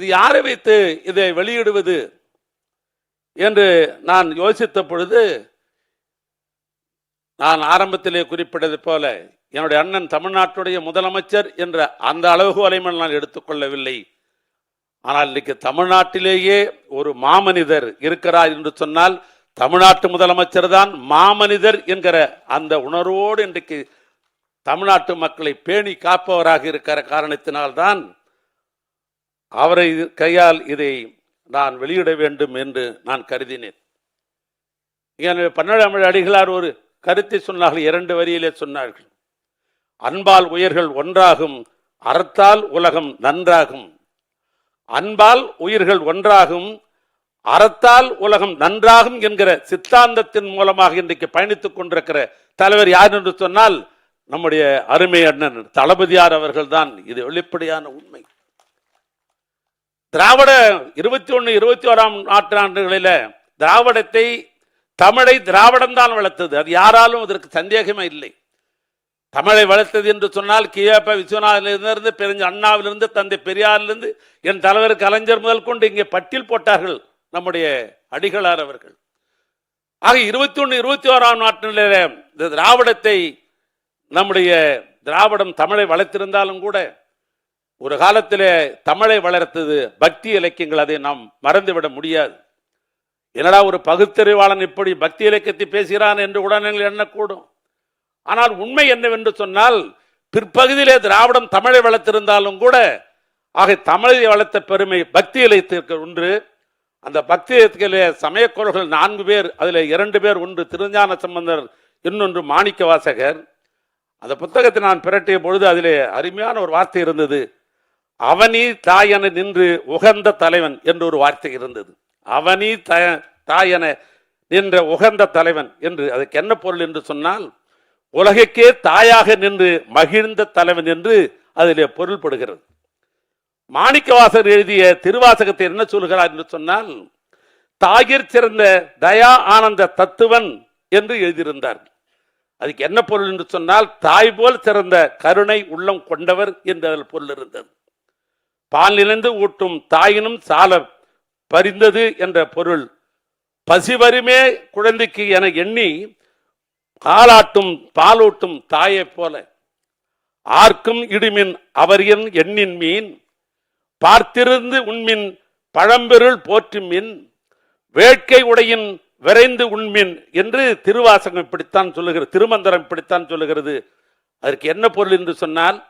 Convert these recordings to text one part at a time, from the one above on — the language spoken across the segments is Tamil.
இது யாரை வைத்து இதை வெளியிடுவது என்று நான் யோசித்த பொழுது நான் ஆரம்பத்திலே குறிப்பிட்டது போல என்னுடைய அண்ணன் தமிழ்நாட்டுடைய முதலமைச்சர் என்ற அந்த அளவுகோலையும் நான் எடுத்துக்கொள்ளவில்லை. ஆனால் இன்னைக்கு தமிழ்நாட்டிலேயே ஒரு மாமனிதர் இருக்கிறார் என்று சொன்னால் தமிழ்நாட்டு முதலமைச்சர் தான் மாமனிதர் என்கிற அந்த உணர்வோடு இன்றைக்கு தமிழ்நாட்டு மக்களை பேணி காப்பவராக இருக்கிற காரணத்தினால்தான் அவரை கையால் இதை நான் வெளியிட வேண்டும் என்று நான் கருதினேன். எனவே பன்னெண்டாம் அடிகளார் ஒரு கருத்தை சொன்னார்கள் இரண்டு வரியிலே சொன்னார்கள். அன்பால் உயிர்கள் ஒன்றாகும் அறத்தால் உலகம் நன்றாகும். அன்பால் உயிர்கள் ஒன்றாகும் அறத்தால் உலகம் நன்றாகும் என்கிற சித்தாந்தத்தின் மூலமாக இன்றைக்கு பயணித்துக் கொண்டிருக்கிற தலைவர் யார் என்று சொன்னால் நம்முடைய அருமை அண்ணன் தளபதியார் அவர்கள் தான் இது வெளிப்படையான உண்மை. திராவிட இருபத்தி ஒன்று இருபத்தி ஓராம் நூற்றாண்டுகளில திராவிடத்தை தமிழை திராவிடம் தான் வளர்த்தது. அது யாராலும் அதற்கு சந்தேகமே இல்லை. தமிழை வளர்த்தது என்று சொன்னால் கியாப்ப விஸ்வநாதிலிருந்து பெருஞ்ச அண்ணாவிலிருந்து தந்தை பெரியாரிலிருந்து என் தலைவர் கலைஞர் முதல் கொண்டு இங்கே பட்டியல் போட்டார்கள் நம்முடைய அடிகளார் அவர்கள். ஆக இருபத்தி ஒன்று இருபத்தி ஓராம் நாட்டில இந்த திராவிடத்தை நம்முடைய திராவிடம் தமிழை வளர்த்திருந்தாலும் கூட ஒரு காலத்திலே தமிழை வளர்த்தது பக்தி இலக்கியங்கள் அதை நாம் மறந்துவிட முடியாது. என்னடா ஒரு பகுத்தறிவாளன் இப்படி பக்தி இலக்கியத்தை பேசுகிறான் என்று உடனே நீங்கள் எண்ணக்கூடும். ஆனால் உண்மை என்னவென்று சொன்னால் பிற்பகுதியிலே திராவிடம் தமிழை வளர்த்திருந்தாலும் கூட ஆக தமிழை வளர்த்த பெருமை பக்தி இலக்கியத்திற்கு ஒன்று அந்த பக்தி இலக்கிய சமயக்குறள்கள் நான்கு பேர் அதில் இரண்டு பேர் ஒன்று திருஞான சம்பந்தர் இன்னொன்று மாணிக்க வாசகர் அந்த புத்தகத்தை நான் பிரட்டிய பொழுது அதிலே அருமையான ஒரு வார்த்தை இருந்தது. அவனி தாயன நின்று உகந்த தலைவன் என்று ஒரு வார்த்தை இருந்தது. அவனி தய தாயன நின்ற உகந்த தலைவன் என்று அதுக்கு என்ன பொருள் என்று சொன்னால் உலகுக்கே தாயாக நின்று மகிழ்ந்த தலைவன் என்று அதிலே பொருள்படுகிறது. மாணிக்கவாசர் எழுதிய திருவாசகத்தை என்ன சொல்கிறார் என்று சொன்னால் தாயிற் சிறந்த தயா ஆனந்த தத்துவன் என்று எழுதியிருந்தார். அதுக்கு என்ன பொருள் என்று சொன்னால் தாய் போல் சிறந்த கருணை உள்ளம் கொண்டவர் என்று அதில் பொருள் இருந்தது. பாலிலிருந்து ஊட்டும் தாயினும் சால பறிந்தது என்ற பொருள். பசிவருமே குழந்தைக்கு என எண்ணி காலாட்டும் பாலூட்டும் தாயைப் போல. ஆர்க்கும் இடுமின் அவர் என் எண்ணின் மீன். பார்த்திருந்து உண்மின் பழம்பெருள் போற்றும் மின். வேட்கை உடையின் விரைந்து உண்மின் என்று திருவாசகம் இப்படித்தான் சொல்லுகிறது திருமந்திரம் இப்படித்தான் சொல்லுகிறது. அதற்கு என்ன பொருள் என்று சொன்னால்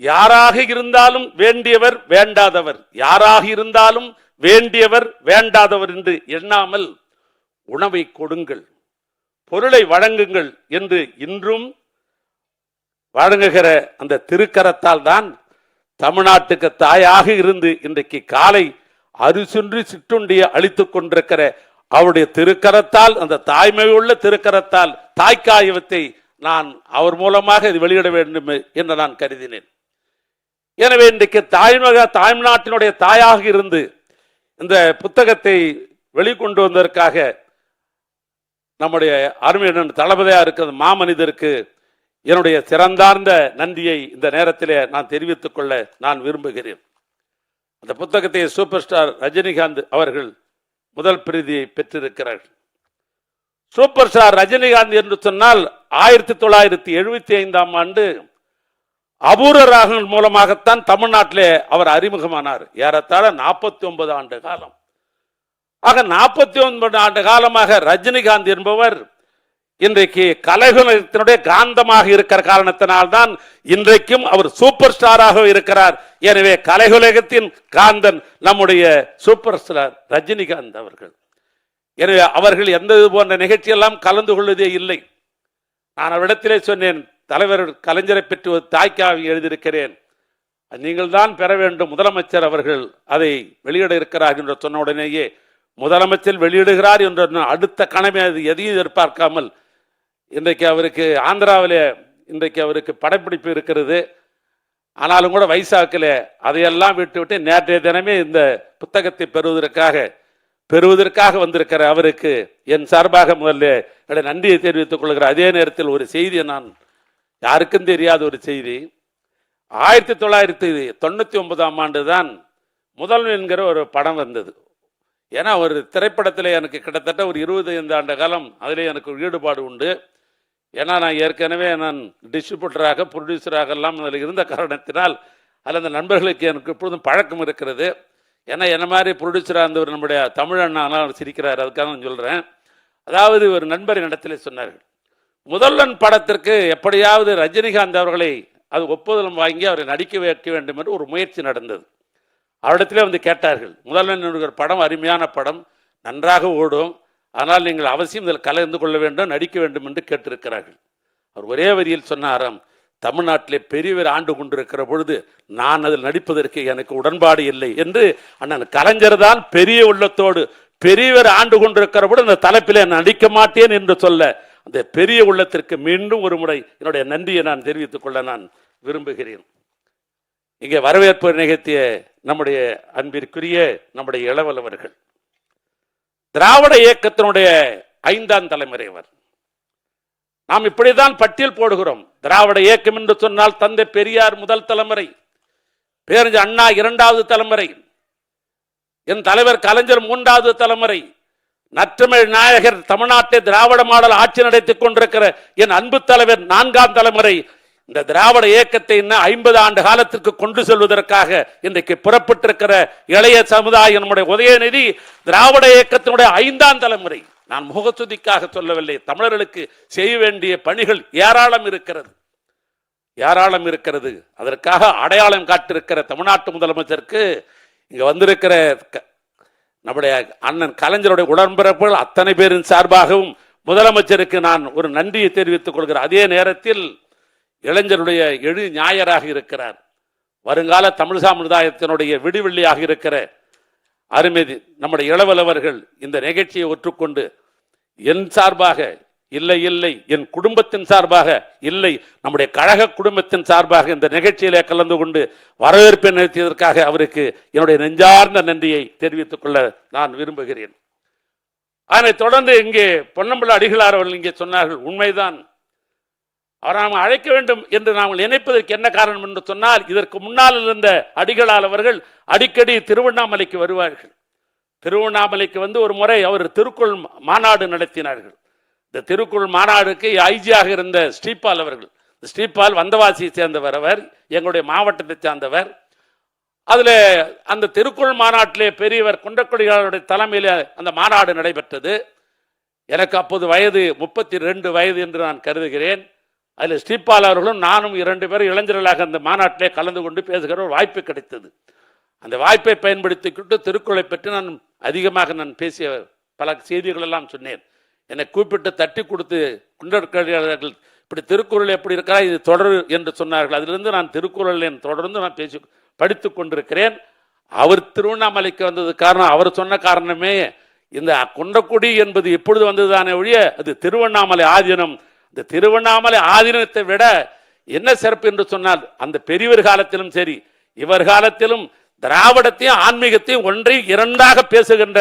யாராக இருந்தாலும் வேண்டியவர் வேண்டாதவர். யாராக இருந்தாலும் வேண்டியவர் வேண்டாதவர் என்று எண்ணாமல் உணவை கொடுங்கள். பொருளை வழங்குங்கள் என்று இன்றும் வழங்குகிற அந்த திருக்கரத்தால் தான் தமிழ்நாட்டுக்கு தாயாக இருந்து இன்றைக்கு காலை அரிசுன்றி சிற்றுண்டிய அழித்துக் கொண்டிருக்கிற அவருடைய திருக்கரத்தால் அந்த தாய்மையுள்ள திருக்கரத்தால் தாய்க்காயவத்தை நான் அவர் மூலமாக இது வெளியிட வேண்டும் என்று நான் கருதினேன். எனவே இன்றைக்கு தாய்மக தாய்நாட்டினுடைய தாயாக இருந்து இந்த புத்தகத்தை வெளிக்கொண்டு வந்ததற்காக நம்முடைய அருமையுடன் தளபதியாக இருக்கிற மாமனிதருக்கு என்னுடைய சிறந்தார்ந்த நன்றியை இந்த நேரத்திலே நான் தெரிவித்துக் கொள்ள நான் விரும்புகிறேன். அந்த புத்தகத்தை சூப்பர் ஸ்டார் ரஜினிகாந்த் அவர்கள் முதல் பிரதியை பெற்றிருக்கிறார்கள். சூப்பர் ஸ்டார் ரஜினிகாந்த் என்று சொன்னால் ஆயிரத்தி தொள்ளாயிரத்தி எழுபத்தி ஐந்தாம் ஆண்டு அபூர ராகங்கள் மூலமாகத்தான் தமிழ்நாட்டிலே அவர் அறிமுகமானார். ஏறத்தாழ நாற்பத்தி ஒன்பது ஆண்டு காலம். ஆக நாற்பத்தி ஒன்பது ஆண்டு காலமாக ரஜினிகாந்த் என்பவர் இன்றைக்கு கலைகுலத்தினுடைய காந்தமாக இருக்கிற காரணத்தினால்தான் இன்றைக்கும் அவர் சூப்பர் ஸ்டாராக இருக்கிறார். எனவே கலைகுலகத்தின் காந்தன் நம்முடைய சூப்பர் ஸ்டார் ரஜினிகாந்த் அவர்கள். எனவே அவர்கள் எந்த இது போன்ற நிகழ்ச்சியெல்லாம் கலந்து கொள்வதே இல்லை. நான் அவரிடத்திலே சொன்னேன் தலைவர் கலைஞரை பெற்று ஒரு தாய்க்காவி எழுதியிருக்கிறேன். நீங்கள் தான் பெற வேண்டும். முதலமைச்சர் அவர்கள் அதை வெளியிட இருக்கிறார் என்று சொன்ன உடனேயே முதலமைச்சர் வெளியிடுகிறார் என்ற அடுத்த கணமே அது எதையும் எதிர்பார்க்காமல் இன்றைக்கு அவருக்கு ஆந்திராவிலே இன்றைக்கு அவருக்கு படப்பிடிப்பு இருக்கிறது. ஆனாலும் கூட வைசாக்கில் அதையெல்லாம் விட்டு விட்டு நேற்றைய தினமே இந்த புத்தகத்தை பெறுவதற்காக பெறுவதற்காக வந்திருக்கிற அவருக்கு என் சார்பாக முதல்ல என்னுடைய நன்றியை தெரிவித்துக் கொள்கிற அதே நேரத்தில் ஒரு செய்தியை நான் யாருக்கும் தெரியாத ஒரு செய்தி. ஆயிரத்தி தொள்ளாயிரத்தி தொண்ணூற்றி ஒன்பதாம் ஆண்டு தான் முதல் என்கிற ஒரு படம் வந்தது. ஏன்னா ஒரு திரைப்படத்தில் எனக்கு கிட்டத்தட்ட ஒரு இருபது ஐந்து ஆண்டு காலம் அதில் எனக்கு ஒரு ஈடுபாடு உண்டு. ஏன்னா நான் ஏற்கனவே நான் டிஸ்ட்ரிபியூட்டராக ப்ரொடியூசராக எல்லாம் அதில் இருந்த காரணத்தினால் அதில் அந்த நண்பர்களுக்கு எனக்கு எப்பொழுதும் பழக்கம் இருக்கிறது. ஏன்னா என்ன மாதிரி ப்ரொடியூசராக இருந்தவர் நம்முடைய தமிழ் அண்ணாலாம் அவர் சிரிக்கிறார் அதுக்காக நான் சொல்கிறேன் அதாவது ஒரு நண்பர் இடத்துல சொன்னார்கள் முதல்வன் படத்திற்கு எப்படியாவது ரஜினிகாந்த் அவர்களை அது ஒப்புதலம் வாங்கி அவரை நடிக்க வைக்க வேண்டும் என்று ஒரு முயற்சி நடந்தது. அவரிடத்திலே வந்து கேட்டார்கள் முதல்வன் படம் அருமையான படம் நன்றாக ஓடும் ஆனால் நீங்கள் அவசியம் இதில் கலந்து கொள்ள வேண்டும் நடிக்க வேண்டும் என்று கேட்டிருக்கிறார்கள். அவர் ஒரே வரியில் சொன்னாராம் தமிழ்நாட்டிலே பெரியவர் ஆண்டு கொண்டிருக்கிற பொழுது நான் அதில் நடிப்பதற்கு எனக்கு உடன்பாடு இல்லை என்று. அண்ணன் கலைஞர் தான் பெரிய உள்ளத்தோடு பெரியவர் ஆண்டு கொண்டிருக்கிற பொழுது அந்த தலைப்பிலே நான் நடிக்க மாட்டேன் என்று சொல்ல அந்த பெரிய உள்ளத்திற்கு மீண்டும் ஒரு முறை என்னுடைய நன்றியை நான் தெரிவித்துக் கொள்ள நான் விரும்புகிறேன். இங்கே வரவேற்பு நிகழ்த்திய நம்முடைய அன்பிற்குரிய நம்முடைய இளவலவர்கள். திராவிட இயக்கத்தினுடைய ஐந்தாம் தலைமுறை அவர் நாம் இப்படிதான் பட்டியல் போடுகிறோம். திராவிட இயக்கம் என்று சொன்னால் தந்தை பெரியார் முதல் தலைமுறை பேரஞ்சு அண்ணா இரண்டாவது தலைமுறை என் தலைவர் கலைஞர் மூன்றாவது தலைமுறை நற்றமிழ் நாயகர் தமிழ்நாட்டை திராவிட மாடல் ஆட்சி நடத்திக் கொண்டிருக்கிற என் அன்பு தலைவர் நான்காம் தலைமுறை இந்த திராவிட இயக்கத்தை இன்னும் ஐம்பது ஆண்டு காலத்திற்கு கொண்டு செல்வதற்காக இன்றைக்கு புறப்பட்டிருக்கிற இளைய சமுதாயம் நம்முடைய உதயநிதி திராவிட இயக்கத்தினுடைய ஐந்தாம் தலைமுறை. நான் முகத்துதிக்காக சொல்லவில்லை தமிழர்களுக்கு செய்ய வேண்டிய பணிகள் ஏராளம் இருக்கிறது. ஏராளம் இருக்கிறது. அதற்காக அடையாளம் காட்டிருக்கிற தமிழ்நாட்டு முதலமைச்சருக்கு இங்கே வந்திருக்கிற க- நம்முடைய அண்ணன் கலைஞருடைய உடன்பிறப்புகள் அத்தனை பேரின் சார்பாகவும் முதலமைச்சருக்கு நான் ஒரு நன்றியை தெரிவித்துக் கொள்கிறேன். அதே நேரத்தில் இளைஞருடைய எழு ஞாயராக இருக்கிறார். வருங்கால தமிழ் சமுதாயத்தினுடைய விடிவெள்ளியாக இருக்கிற அருமைதி நம்முடைய இளவலவர்கள் இந்த நிகழ்ச்சியை ஒற்றுக்கொண்டு என் சார்பாக இல்லை இல்லை என் குடும்பத்தின் சார்பாக இல்லை நம்முடைய கழக குடும்பத்தின் சார்பாக இந்த நிகழ்ச்சியிலே கலந்து கொண்டு வரவேற்பை நிறுத்தியதற்காக அவருக்கு என்னுடைய நெஞ்சார்ந்த நன்றியை தெரிவித்துக் கொள்ள நான் விரும்புகிறேன். அதனைத் தொடர்ந்து இங்கே பொன்னம்பல அடிகளார் அவர்கள் இங்கே சொன்னார்கள் உண்மைதான். அவர் நாம் அழைக்க வேண்டும் என்று நாம் நினைப்பதற்கு என்ன காரணம் என்று சொன்னால் இதற்கு முன்னால் இருந்த அடிகளால் அவர்கள் அடிக்கடி திருவண்ணாமலைக்கு வருவார்கள். திருவண்ணாமலைக்கு வந்து ஒரு முறை அவர் திருக்குள் மாநாடு நடத்தினார்கள். இந்த திருக்குள் மாநாடுக்கு ஐஜியாக இருந்த ஸ்ரீபால் அவர்கள். இந்த ஸ்ரீபால் வந்தவாசியை சேர்ந்தவர் அவர் எங்களுடைய மாவட்டத்தை சேர்ந்தவர். அதில் அந்த திருக்குள் மாநாட்டிலே பெரியவர் குன்றக்குடிகளுடைய தலைமையில் அந்த மாநாடு நடைபெற்றது. எனக்கு அப்போது வயது முப்பத்தி ரெண்டு வயது என்று நான் கருதுகிறேன். அதில் ஸ்ரீபால் அவர்களும் நானும் இரண்டு பேரும் இளைஞர்களாக அந்த மாநாட்டிலே கலந்து கொண்டு பேசுகிற ஒரு வாய்ப்பு கிடைத்தது. அந்த வாய்ப்பை பயன்படுத்திக்கிட்டு திருக்குறளை பற்றி நான் அதிகமாக நான் பேசிய பல செய்திகளெல்லாம் சொன்னேன். என்னை கூப்பிட்டு தட்டி கொடுத்து குண்டற்கடியாளர்கள் இப்படி திருக்குறள் எப்படி இருக்கா இது தொடர் என்று சொன்னார்கள். அதிலிருந்து நான் திருக்குறள் என் தொடர்ந்து நான் பேசி படித்து கொண்டிருக்கிறேன். அவர் திருவண்ணாமலைக்கு வந்தது காரணம் அவர் சொன்ன காரணமே இந்த குண்டக்குடி என்பது எப்பொழுது வந்ததுதானே ஒழிய அது திருவண்ணாமலை ஆதீனம். இந்த திருவண்ணாமலை ஆதீனத்தை விட என்ன சிறப்பு என்று சொன்னால் அந்த பெரியவர் காலத்திலும் சரி இவர் காலத்திலும் திராவிடத்தையும் ஆன்மீகத்தையும் ஒன்றை இரண்டாக பேசுகின்ற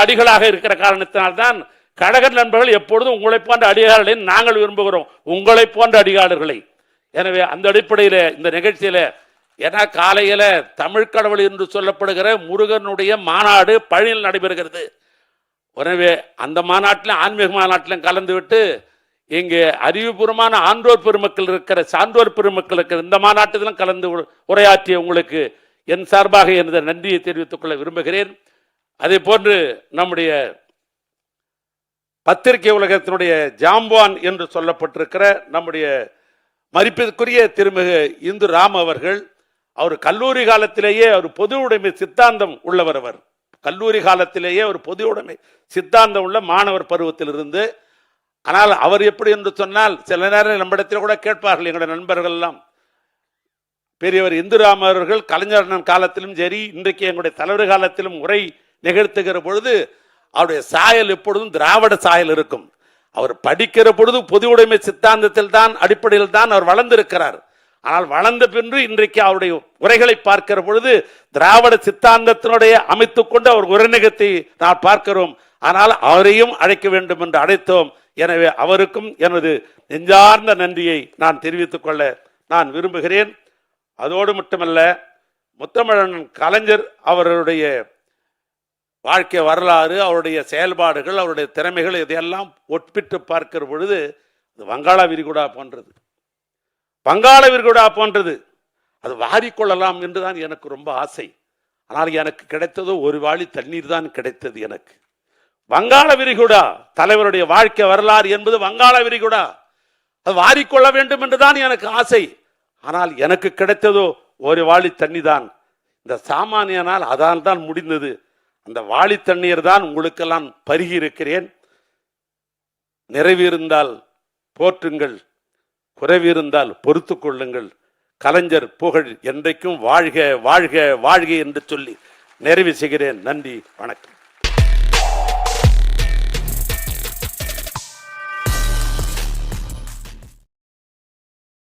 அடிகளாக இருக்கிற காரணத்தினால்தான் கழக நண்பர்கள் எப்பொழுதும் உங்களை போன்ற அடிகாரர்களை நாங்கள் விரும்புகிறோம். உங்களை போன்ற அடிகாரர்களை எனவே அந்த அடிப்படையில் இந்த நிகழ்ச்சியில் ஏன்னா காலையில் தமிழ் கடவுள் என்று சொல்லப்படுகிற முருகனுடைய மாநாடு பழனியில் நடைபெறுகிறது. எனவே அந்த மாநாட்டிலும் ஆன்மீக மாநாட்டிலும் கலந்து விட்டு இங்கே அறிவுபூர்வமான ஆன்றோர் பெருமக்கள் இருக்கிற சான்றோர் பெருமக்கள் இருக்கிற இந்த மாநாட்டிலும் கலந்து உரையாற்றிய உங்களுக்கு என் சார்பாக எனது நன்றியை தெரிவித்துக் கொள்ள விரும்புகிறேன். அதே போன்று நம்முடைய பத்திரிகை உலகத்தினுடைய ஜாம்பான் என்று சொல்லப்பட்டிருக்கிற நம்முடைய மதிப்பிற்குரிய திருமிகு இந்து ராம் அவர்கள் அவர் கல்லூரி காலத்திலேயே அவர் பொது உடைமை சித்தாந்தம் உள்ளவர் அவர். கல்லூரி காலத்திலேயே ஒரு பொது உடைமை சித்தாந்தம் உள்ள மாணவர் பருவத்திலிருந்து. ஆனால் அவர் எப்படி என்று சொன்னால் சில நேரம் நம்மிடத்தில் கூட கேட்பார்கள் எங்களுடைய நண்பர்கள் எல்லாம். பெரியவர் இந்துராம் அவர்கள் கலைஞர் காலத்திலும் சரி இன்றைக்கு எங்களுடைய தலைவர் காலத்திலும் உரை நிகழ்த்துகிற பொழுது அவருடைய சாயல் எப்பொழுதும் திராவிட சாயல் இருக்கும். அவர் படிக்கிற பொழுது பொது உடைமை சித்தாந்தத்தில் தான் அடிப்படையில் தான் அவர் வளர்ந்திருக்கிறார். ஆனால் வளர்ந்த பின்பு இன்றைக்கு அவருடைய உரைகளை பார்க்கிற பொழுது திராவிட சித்தாந்தத்தினுடைய அமைத்துக் கொண்டு அவர் உரைநகத்தை நான் பார்க்கிறோம். ஆனால் அவரையும் அழைக்க வேண்டும் என்று அழைத்தோம். எனவே அவருக்கும் எனது நெஞ்சார்ந்த நன்றியை நான் தெரிவித்துக் கொள்ள நான் விரும்புகிறேன். அதோடு மட்டுமல்ல முத்தமிழன் கலைஞர் அவருடைய வாழ்க்கை வரலாறு அவருடைய செயல்பாடுகள் அவருடைய திறமைகள் இதையெல்லாம் ஒப்பிட்டு பார்க்கிற பொழுது அது வங்காள விரிகுடா போன்றது. வங்காள விரிகுடா போன்றது. அது வாரிக்கொள்ளலாம் என்றுதான் எனக்கு ரொம்ப ஆசை. ஆனால் எனக்கு கிடைத்ததோ ஒரு வாளி தண்ணீர் தான் கிடைத்தது எனக்கு. வங்காள விரிகுடா தலைவருடைய வாழ்க்கை வரலாறு என்பது வங்காள விரிகுடா. அது வாரிக்கொள்ள வேண்டும் என்று தான் எனக்கு ஆசை. ஆனால் எனக்கு கிடைத்ததோ ஒரு வாளி தண்ணி தான். இந்த சாமானியனால் அதால் தான் முடிந்தது. அந்த வாளி தண்ணீர் தான் உங்களுக்கெல்லாம் பருகி இருக்கிறேன். நிறைவிருந்தால் போற்றுங்கள் குறைவிருந்தால் பொறுத்து கொள்ளுங்கள். கலைஞர் புகழ் என்றைக்கும் வாழ்க வாழ்க வாழ்க என்று சொல்லி நிறைவு செய்கிறேன். நன்றி வணக்கம்.